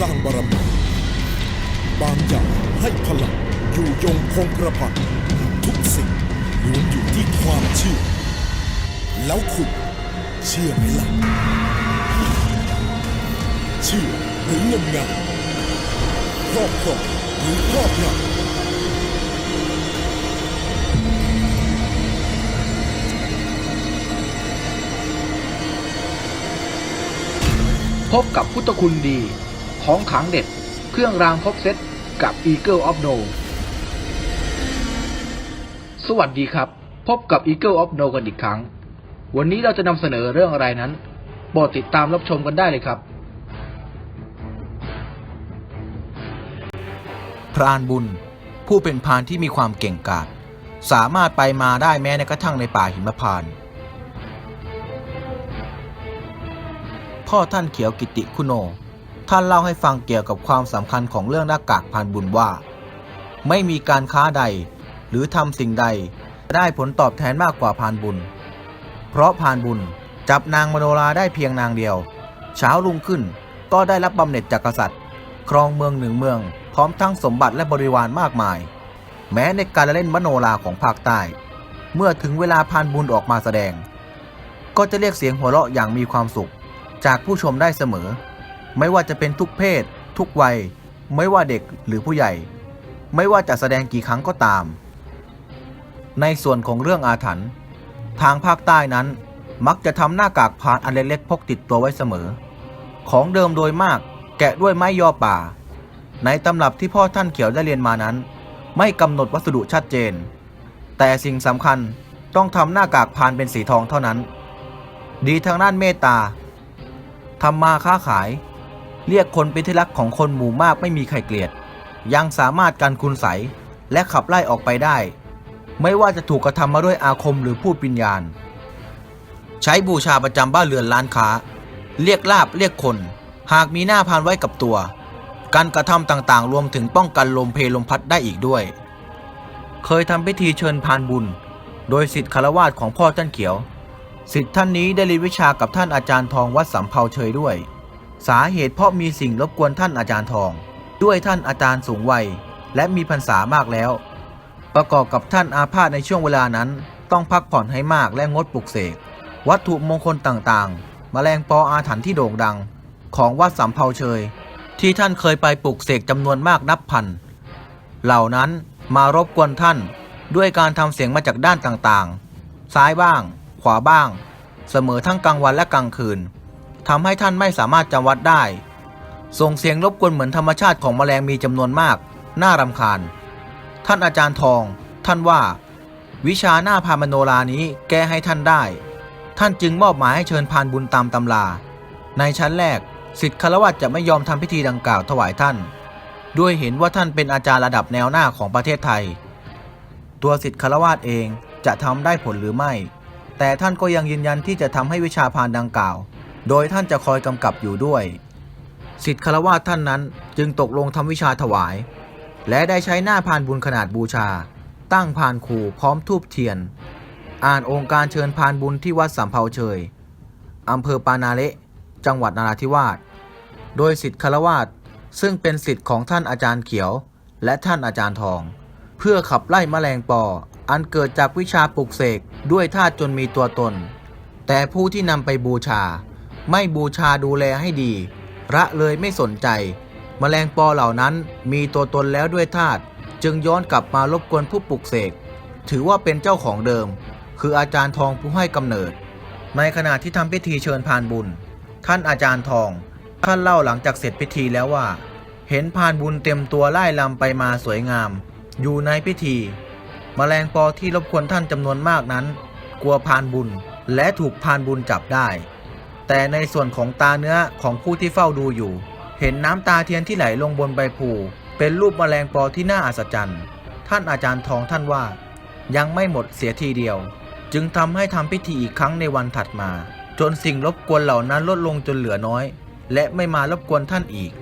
สร้างบารมีบางอย่างให้พลังอยู่ยงคงกระพันทุกสิ่งล้วนอยู่ที่ความเชื่อ แล้วคุณเชื่อไหมล่ะ เชื่อหรืองมงายครอบครองหรือครอบงำพบกับพุทธคุณดี ของขังเด็ด เครื่องรางครบเซตกับ Eagle of No สวัสดีครับ พบกับ Eagle of No กันอีกครั้ง วันนี้เราจะนำเสนอเรื่องอะไรนั้นโปรดติดตามรับชมกันได้เลยครับ พรานบุญ ผู้เป็นพรานที่มีความเก่งกาจสามารถไปมาได้แม้ในกระทั่งในป่าหิมพานต์พ่อท่านเขียวกิติคุโน ท่านเล่าให้ฟังเกี่ยวกับความสำคัญของเรื่องหน้ากากพานบุญว่า ไม่มีการค้าใด หรือทำสิ่งใด ได้ผลตอบแทนมากกว่าพานบุญ เพราะพานบุญจับนางมโนราได้เพียงนางเดียว เช้ารุ่งขึ้นก็ได้รับบำเหน็จจากกษัตริย์ ครองเมืองหนึ่งเมือง พร้อมทั้งสมบัติและบริวารมากมาย แม้ในการเล่นมโนราของภาคใต้ เมื่อถึงเวลาพานบุญออกมาแสดง ก็จะเรียกเสียงหัวเราะอย่างมีความสุข จากผู้ชมได้เสมอ ไม่ว่าจะเป็นทุกเพศ ทุกวัย ไม่ว่าเด็กหรือผู้ใหญ่ ไม่ว่าจะแสดงกี่ครั้งก็ตาม ในส่วนของเรื่องอาถรรพ์ทางภาคใต้นั้นมักจะทำหน้ากากพรานอันเล็กๆพกติดตัวไว้เสมอ ของเดิมโดยมากแกะด้วยไม้ยอป่า ในตำรับที่พ่อท่านเขียวได้เรียนมานั้น ไม่กำหนดวัสดุชัดเจน แต่สิ่งสำคัญต้องทำหน้ากากพรานเป็นสีทองเท่านั้น ดีทางด้านเมตตาทำมาค้าขาย เรียกคนเป็นที่รักของคนหมู่มากไม่มีใครเกลียด ยังสามารถกันคุณใสยและขับไล่ออกไปได้ ไม่ว่าจะถูกกระทำมาด้วยอาคมหรือพูดปิญญาณ ใช้บูชาประจำบ้านเรือนร้านค้า เรียกลาบเรียกคน หากมีหน้าพานไว้กับตัว การกระทำต่างๆ รวมถึงป้องกันลมเพลลมพัดได้อีกด้วย เคยทำพิธีเชิญพานบุญ โดยสิทธิคารวาสของพ่อท่านเขียวสิทธิ์ท่านนี้ได้เรียนวิชากับท่านอาจารย์ทองวัดสำเภาเชยด้วย สาเหตุเพราะมีสิ่งรบกวนท่านอาจารย์ทอง ด้วยท่านอาจารย์สูงวัย และมีพรรษามากแล้ว ประกอบกับท่านอาพาธในช่วงเวลานั้น ต้องพักผ่อนให้มากและงดปลุกเสก วัตถุมงคลต่างๆแมลงปออาถรรพ์ที่โด่งดัง ของวัดสำเภาเชย ที่ท่านเคยไปปลุกเสกจำนวนมากนับพัน เหล่านั้นมารบกวนท่านด้วยการทำเสียงมาจากด้านต่างๆ ซ้ายบ้าง ขวาบ้าง เสมอทั้งกลางวันและกลางคืน ทำให้ท่านไม่สามารถจำวัดได้ ส่งเสียงรบกวนเหมือนธรรมชาติของแมลงมีจำนวนมาก น่ารำคาญ ท่านอาจารย์ทอง ท่านว่า วิชาหน้าพามโนรานี้แก้ให้ท่านได้ ท่านจึงมอบหมายให้เชิญพานบุญตามตำรา ในชั้นแรกสิทธิคารวะจะไม่ยอมทำพิธีดังกล่าวถวายท่าน ด้วยเห็นว่าท่านเป็นอาจารย์ระดับแนวหน้าของประเทศไทย ตัวสิทธิคารวะเองจะทำได้ผลหรือไม่ แต่ท่านก็ยังยืนยันที่จะทำให้วิชาพานดังกล่าว โดยท่านจะคอยกำกับอยู่ด้วยสิทธิคารวะท่านนั้นจึงตกลงทำวิชาถวาย และได้ใช้หน้าพานบุญขนาดบูชา ตั้งพานคูพร้อมทูบเทียน อ่านองค์การเชิญพานบุญที่วัดสำเภาเชยอำเภอปานาเละ จังหวัดนราธิวาสโดยสิทธิคารวาสซึ่งเป็นสิทธิ์ของท่านอาจารย์เขียว และท่านอาจารย์ทอง เพื่อขับไล่แมลงปอ อันเกิดจากวิชาปลุกเสกด้วยธาตุจนมีตัวตน แต่ผู้ที่นำไปบูชา ไม่บูชาดูแลให้ดีระเลยไม่สนใจแมลงปอเหล่านั้นมีตัวตนแล้วด้วยธาตุจึงย้อนกลับมารบกวนผู้ปลุกเสก ถือว่าเป็นเจ้าของเดิม คืออาจารย์ทองผู้ให้กำเนิด ในขณะที่ทำพิธีเชิญพานบุญ ท่านอาจารย์ทอง ท่านเล่าหลังจากเสร็จพิธีแล้วว่า เห็นพานบุญเต็มตัวไล่ลำไปมาสวยงาม อยู่ในพิธีแมลงปอที่รบกวนท่านจำนวนมากนั้น กลัวพานบุญและถูกพานบุญจับได้ แต่ในส่วนของตาเนื้อของผู้ที่เฝ้าดูอยู่ เห็นน้ำตาเทียนที่ไหลลงบนใบพลูเป็นรูปแมลงปอที่น่าอัศจรรย์ ท่านอาจารย์ทองท่านว่า ยังไม่หมดเสียทีเดียว จึงทำให้ทำพิธีอีกครั้งในวันถัดมา จนสิ่งรบกวนเหล่านั้นลดลงจนเหลือน้อย และไม่มารบกวนท่านอีก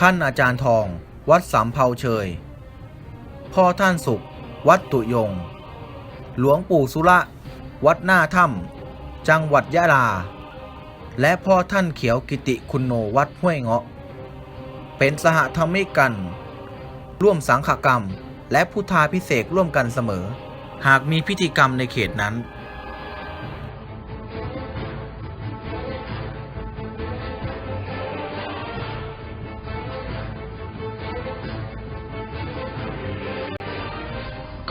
ท่านอาจารย์ทอง วัดสามเภาเชย พ่อท่านสุข วัดตุยง หลวงปู่สุระ วัดหน้าถ้ำจังหวัดยะลา และพ่อท่านเขียวกิติคุณโนวัดห้วยเงาะ เป็นสหธรรมิกกัน ร่วมสังฆกรรม และพุทธาพิเศษกร่วมกันเสมอ หากมีพิธีกรรมในเขตนั้น